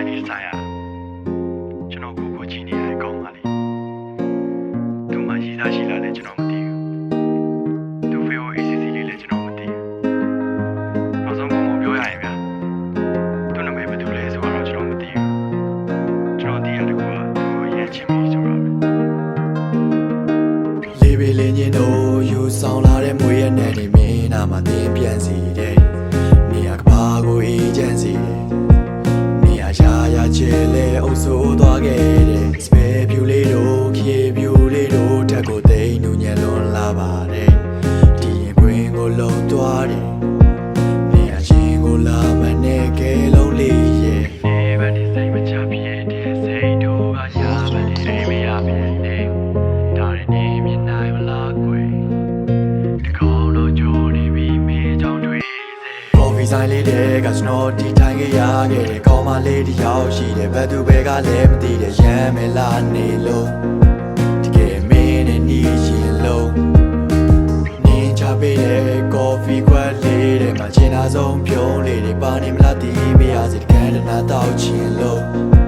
ဆိုင်လေးဆိုင်ရကျွန်တော်ကိုကိုကြည့်နေရတဲ့ကောင်းပါလေသူမှရေးသားရှိလားလဲကျွန်တော်မသိဘူးသူ VOACC လေးလဲကျွန်တော်မသိဘူးနောက်ဆုံးကိုပြောရရင်ဗျာသူနာမည်ဘယ်သူလဲဆိုတော့ကျွန်တော်မသိဘူးကျွန်တော်သိရတဲ့ကောကသူ့ကိုရဲချင်းပြီးဆိုတော့လေးပေလင်းချင်းတို့ယူဆောင်လာတဲ့မွေရဲ့နယ်နေမင်းနာမှာသင်ပြန်စီတဲ့နေ အုပ်ဆိုးသွားခဲ့တဲ့စပယ်ဖြူလေးတို့ ဆိုင်လေးတဲ့ကကျွန်တော်ဒီထိုင်ခဲ့ရခဲ့တယ်ကောင်းမလေးတစ်ယောက်ရှိတယ်ဘယ်သူပဲကလည်းမသိတယ်ရမ်းမလာနေလို့တကယ်မင်းနဲ့နေရင်လို့နေချပေးတဲ့ကော်ဖီခွက်လေးတဲ့မှာချင်တာဆုံးပြုံးလေးတွေပါနေမလားတီးမရစေတကယ်တနာတော့ချင်လို့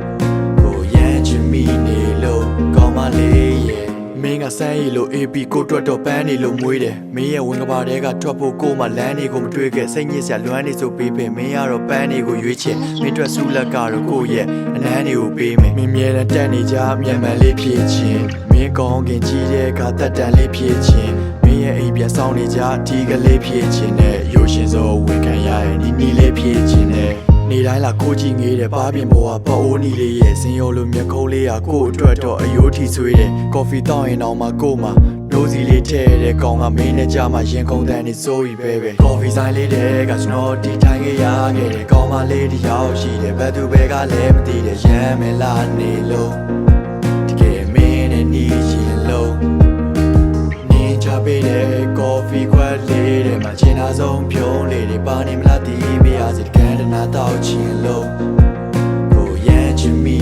စမ်းရည်လို့ AP ကိုတွတ်တော့ပန်းနေလို့မွေးတယ်မင်းရဲ့ဝင်ကဘာတဲကထွက်ဖို့ကိုမှလမ်းတွေကိုမတွေ့ခဲ့စိတ်ညစ်စရာလွမ်းနေဆိုပေးပင်မင်းကတော့ပန်းတွေကိုရွေးချင်မင်းတို့ဆူလက်ကတော့ကိုရဲ့အနမ်းတွေကိုပေးမယ်မင်းမြဲတမ်းတက်နေကြမြန်မှန်လေးဖြည့်ခြင်းမင်းကောင်းကင်ကြီးတဲ့ကတက်တန်လေးဖြည့်ခြင်းမင်းရဲ့အိမ်ပြန်ဆောင်နေကြဒီကလေးဖြည့်ခြင်းနဲ့ရိုးရှင်စောဝန်ခံရရဲ့နီနီလေးဖြည့်ခြင်းနဲ့ နေတိုင်းလာကိုကြည့်ငေးတယ်ပါပြင်ပေါ်ကပအိုးနီလေးရဲ့စင်ရိုလိုမျက်ခုံးလေးဟာကို့အတွက်တော့အယိုးထီဆွေးတယ်ကော်ဖီတောင်းရင်တော့မှကို့မှာနိုးစီလေးထဲတဲ့ကောင်ကမင်းနဲ့ကြမှာရင်ခုန်တန်းနေစိုးရီပဲပဲကော်ဖီဆိုင်လေးတဲ့ကကျွန်တော်ဒီထိုင်ခဲ့ရခဲ့တယ်ကောင်မလေးတစ်ယောက်ရှိတယ်ဘယ်သူပဲကလည်းမသိတယ်ရမ်းမလာနေလို့တကယ်မင်းနဲ့နေရင်လို့နေချပေးတဲ့ကော်ဖီခွက်လေးတွေ မှာချင်တာဆုံးပြုံးလေးတွေပါနေမလားတီးမရစေတကယ်တနာတော့ချင်လို့ကိုရမ်းချင်မိနေလို့ကောင်းမလေးရဲ့